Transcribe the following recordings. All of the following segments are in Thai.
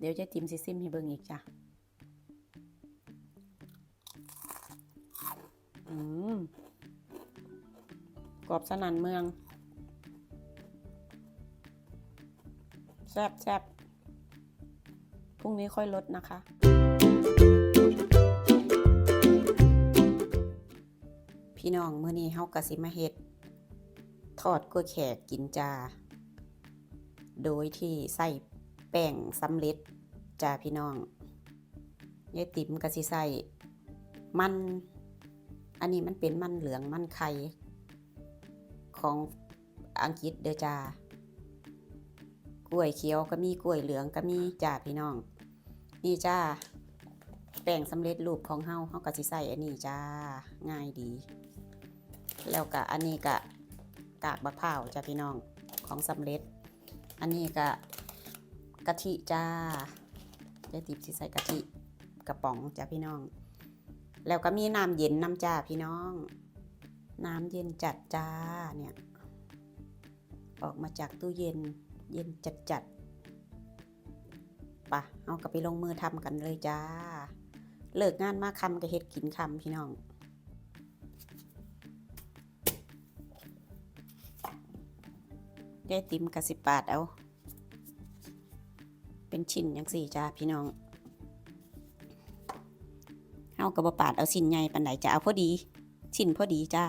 เดี๋ยวจะจิ้มซิซิมให้เบิ่งอีกจ้ะ อืมกรอบสนั่นเมือง แซบแซบพรุ่งนี้ค่อยลดนะคะ พี่น้องมื้อนี้เฮากะสิมาเฮ็ดทอดกล้วยแขกกินจา โดยที่ใส่ แป้งสำเร็จจ้าพี่น้องยายติ๋มกะสิใส่มัน อันนี้มันเป็นมันเหลืองมันไข่ของอังกฤษเด้อจ้ากล้วยเขียวก็มีกล้วยเหลืองก็มีจ้าพี่น้อง นี่จ้าแป้งสำเร็จรูปของเฮาเฮาก็สิใส่อันนี้จ้าง่ายดี แล้วก็อันนี้ก็กากบักพร้าวจ้าพี่น้องของสำเร็จ อันนี้ก็ กะทิจ้าได้ติบสิใส่กะทิกระป๋องจ้าพี่น้อง แล้วก็มีน้ำเย็นน้ำจ้าพี่น้อง น้ำเย็นจัดจ้าเนี่ยออกมาจากตู้เย็นเย็นจัดจัดปะเอากลับไปลงมือทำกันเลยจ้า เลิกงานมาคำก็เฮ็ดกินคำพี่น้องได้ติมกะสิปาดเอา เป็นชิ้นอย่างสี่จ้าพี่น้องเฮากระบปาดเอาชิ้นใหญ่ปันไหนจะเอาพอดี ชิ้นพอดีจ้า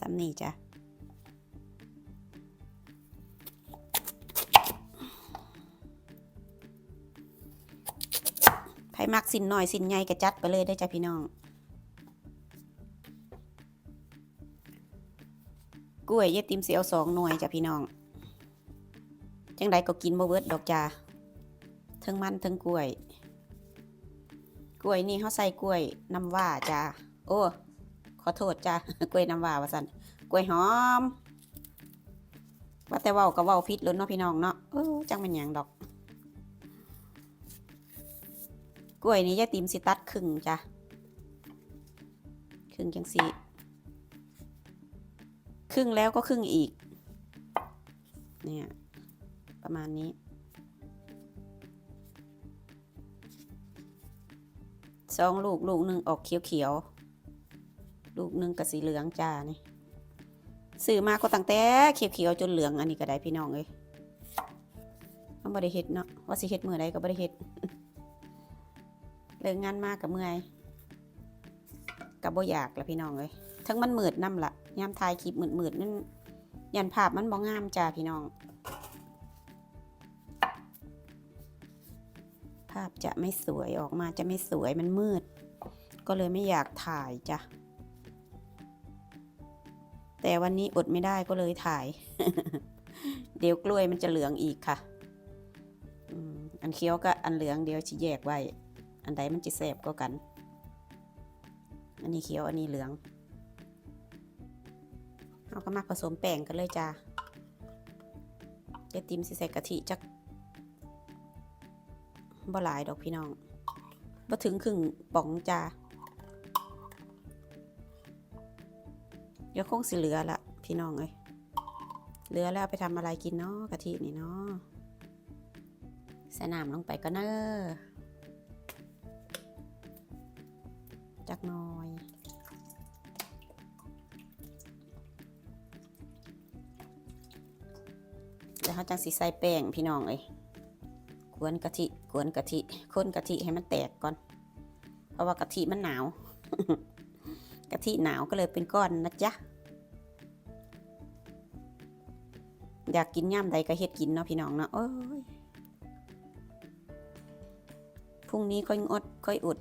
สำนีจ้ะไผมักสินหน่อยสินใหญ่กระจัดไปเลยได้จ้ะพี่น้อง ล้วยยายติมเสียวสองหน่วยจ้ะพี่น้อง จังใดก็กินบ่เบิดดอกจ้าทั้งมันทั้งกล้วย กล้วยนี่เขาใส่กล้วยน้ำว่าจ้าโอ้ขอโทษจ้ากล้วยน้ำว่าว่าสันกล้วยหอม ว่าแต่ว่าก็เว่าพิษล้นเนาะพี่น้องเนาะเออจังเป็นหยังดอก กล้วยนี้ยายติมสิตัดครึ่งจ้ะครึ่งจังสี่ ครึ่งแล้วก็ครึ่งอีก เนี่ย ประมาณนี้ สองลูกลูกหนึ่งออกเขียวๆ ลูกหนึ่งกับสีเหลืองจ้านี่ซื้อมาก็ตั้งแต่เขียวๆจนเหลืองอันนี้ก็ได้พี่น้องเอ้ยมันบ่ได้เฮ็ดเนาะว่าสิเฮ็ดมื้อใดก็บ่ได้เฮ็ดเลิกงานมากกับเมื่อยกับบ่อยากละพี่น้องเอ้ยทั้งมันมืดนํละ ยามถ่ายคลิปมืดๆนั่นยันภาพมันบ่งามจ้าพี่น้อง ภาพจะไม่สวยออกมาจะไม่สวยมันมืด ก็เลยไม่อยากถ่ายจ้ะแต่วันนี้อดไม่ได้ก็เลยถ่าย เดี๋ยวกล้วยมันจะเหลืองอีกค่ะอันเคี้ยวกับอันเหลืองเดี๋ยวจะแยกไว้ อันใดมันจะแสบก็กัน อันนี้เคี้ยวอันนี้เหลือง เอาก็มาผสมแป้งกันเลยจ้าจะติมสิใส่กะทิจักบ่หลายดอกพี่น้องบ่ถึงครึ่งป๋องจ้าเดี๋ยวคงสิเหลือละพี่น้องเอ้ยเหลือแล้วไปทำอะไรกินเนาะกะทินี่เนาะใส่น้ำลงไปก็เนอะจักหน่อย เขาจังสีใส่แป้งพี่น้องเอ้ยกวนกะทิกวนกะทิคนกะทิให้มันแตกก่อน เพราะว่ากะทิมันหนาวกะทิหนาวก็เลยเป็นก้อนนะจ๊ะอยากกินย่ำใดก็เฮ็ดกินเนาะพี่น้องเนาะโอ้ยพรุ่งนี้ค่อยงดค่อยอุด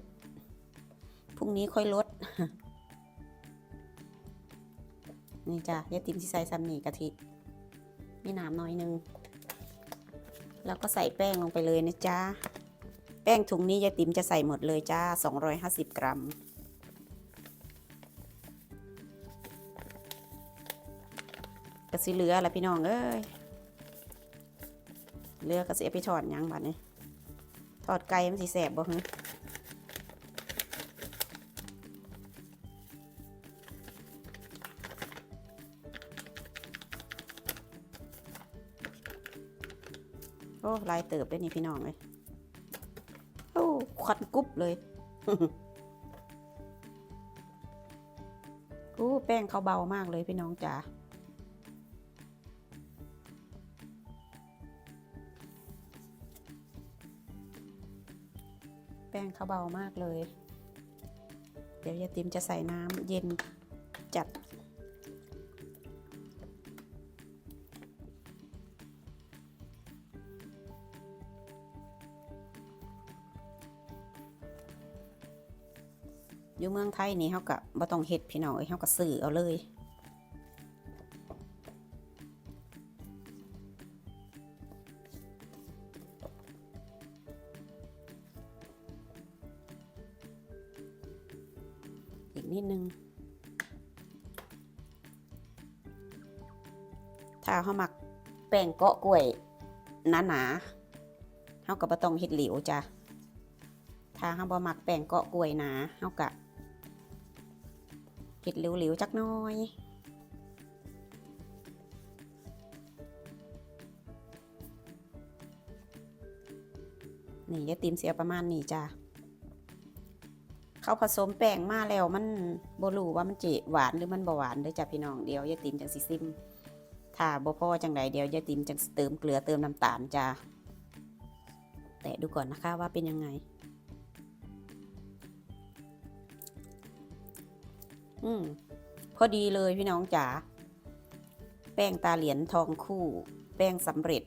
พรุ่งนี้ค่อยลด นี่จ้ะยายติมที่ใส่ซัมนี่กะทิ มีน้ำหน่อยหนึง แล้วก็ใส่แป้งลงไปเลยนะจ๊ะ แป้งถุงนี้ยายติ๋มจะใส่หมดเลยจ้า 250 กรัม กระสิเหลือละพี่น้องเอ้ยเลือกระสิไปทอดยังบัดนี้ทอดไก่มันสิแสบบ่ฮ โอ้ลายเติบได้นี่พี่น้องเลยโอ้ควันกรุบเลยโอ้แป้งเขาเบามากเลยพี่น้องจ๋าแป้งเขาเบามากเลย เดี๋ยวยายติมจะใส่น้ำเย็นจัด ข่นี่เฮาก็บ่ต้องเฮ็ดพี่น้องเอ้ยเฮาก็ซื้อเอาเลยอีกนิดนึง ถ้าเฮามักแป้งเกาะกล้วยหนาๆเฮาก็บ่ต้องเฮ็ดเหลวจ้ะ ถ้าเฮาบ่มักแป้งเกาะกล้วยหนาเฮาก็ เฮ็ดเหลวๆจักน้อยนี่ยายติมเสียประมาณนี้จ้ะเขาผสมแป้งมาแล้วมันบรูว่ามันเจหวานหรือมันบ่หวานเด้จ้ะพี่น้องเดี๋ยวยายติมจังสิซิม ถ้าบ่พอจังใดเดี๋ยวยายติมจังเติมเกลือเติมน้ำตาลจ้ะแตะดูก่อนนะคะว่าเป็นยังไง อืมพอดีเลยพี่น้องจ๋าแป้งตาเหรียญทองคู่ แป้งสำเร็จ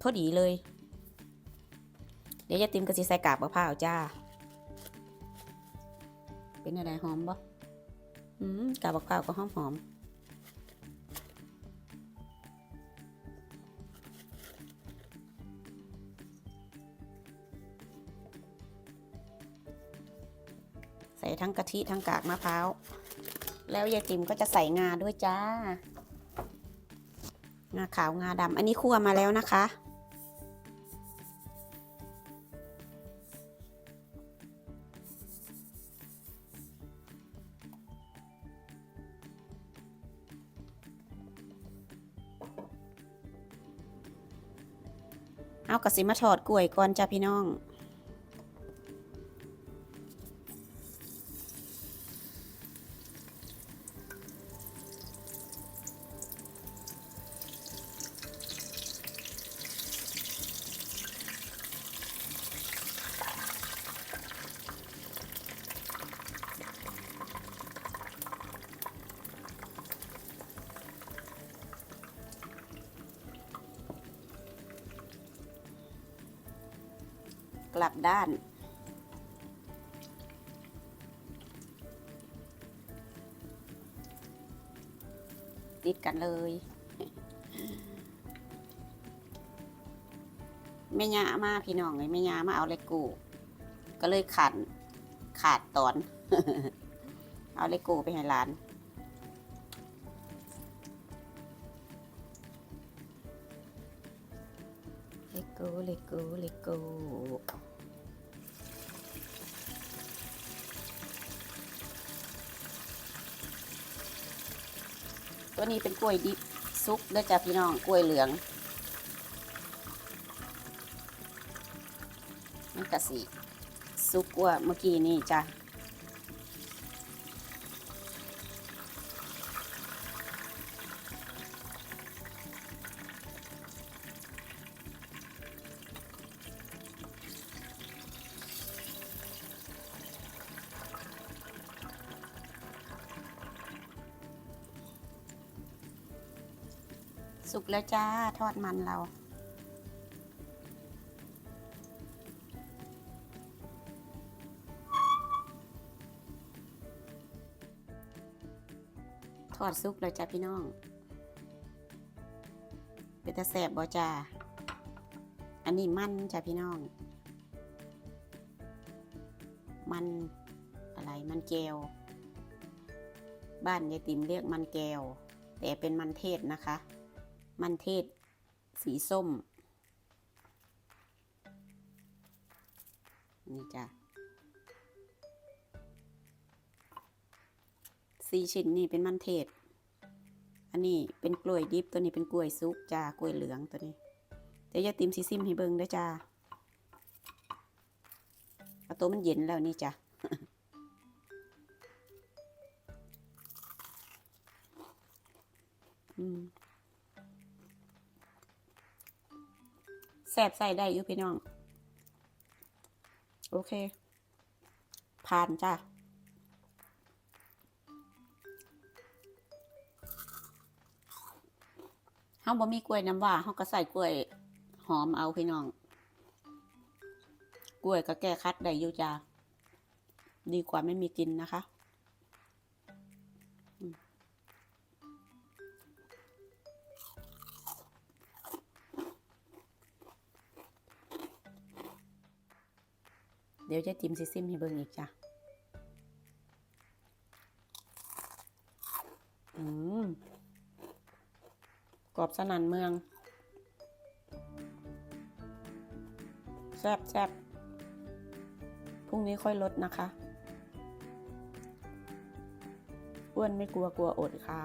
พอดีเลย เดี๋ยวยายติมก็สิใส่กาบมะพร้าวจ้า เป็นอะไรหอมบ่อืมกาบมะพร้าวก็หอมหอมใส่ทั้งกะทิทั้งกากมะพร้าว แล้วยายติ๋มก็จะใส่งาด้วยจ้างาขาวงาดำอันนี้คั่วมาแล้วนะคะ เอากระสิมาถอดกล้วยก่อนจ้าพี่น้อง ลับด้าน ติดกันเลยแม่ยามาพี่น้องเลยแม่ยามาเอาเลกกูก็เลยขันขาดตอน เอาเลกกูไปให้ร้าน เลโก้เลโก้ตัวนี้เป็นกล้วยดิบซุปด้วยจ้ะพี่น้องกล้วยเหลืองมันกะสีซุกกว่าเมื่อกี้นี่จ้ะ สุกแล้วจ้าทอดมันเรา ทอดซุกแล้วจ้าพี่น้อง เป็นตาแสบบ่จ้าอันนี้มันจ้าพี่น้อง มันอะไรมันแก้ว บ้านยายติ๋มเรียกมันแก้วแต่เป็นมันเทศนะคะ มันเทศ สีส้ม นี่จ้ะสีชิ้นนี่เป็นมันเทศ อันนี้เป็นกล้วยดิบตัวนี้เป็นกล้วยซุกจ้ากล้วยเหลืองตัวนี้ เดี๋ยวยาติมซิซิมให้เบิ่งด้อจ้าเอาตัวมันเย็นแล้วนี่จ้ะ แสบใส่ได้อยู่พี่น้อง โอเค ผ่านจ้ะเฮาบ่มีกล้วยน้ำว้าเฮาก็ใส่กล้วยหอมเอาพี่น้อง กล้วยก็แก้คัดได้อยู่จ้าดีกว่าไม่มีกินนะคะ เดี๋ยวจะจิ้มซิซิมให้เบิ่งอีกจ้ะ อืมกรอบสนันเมือง แซบแซบพรุ่งนี้ค่อยลดนะคะ อ้วนไม่กลัวกลัวอดค่ะ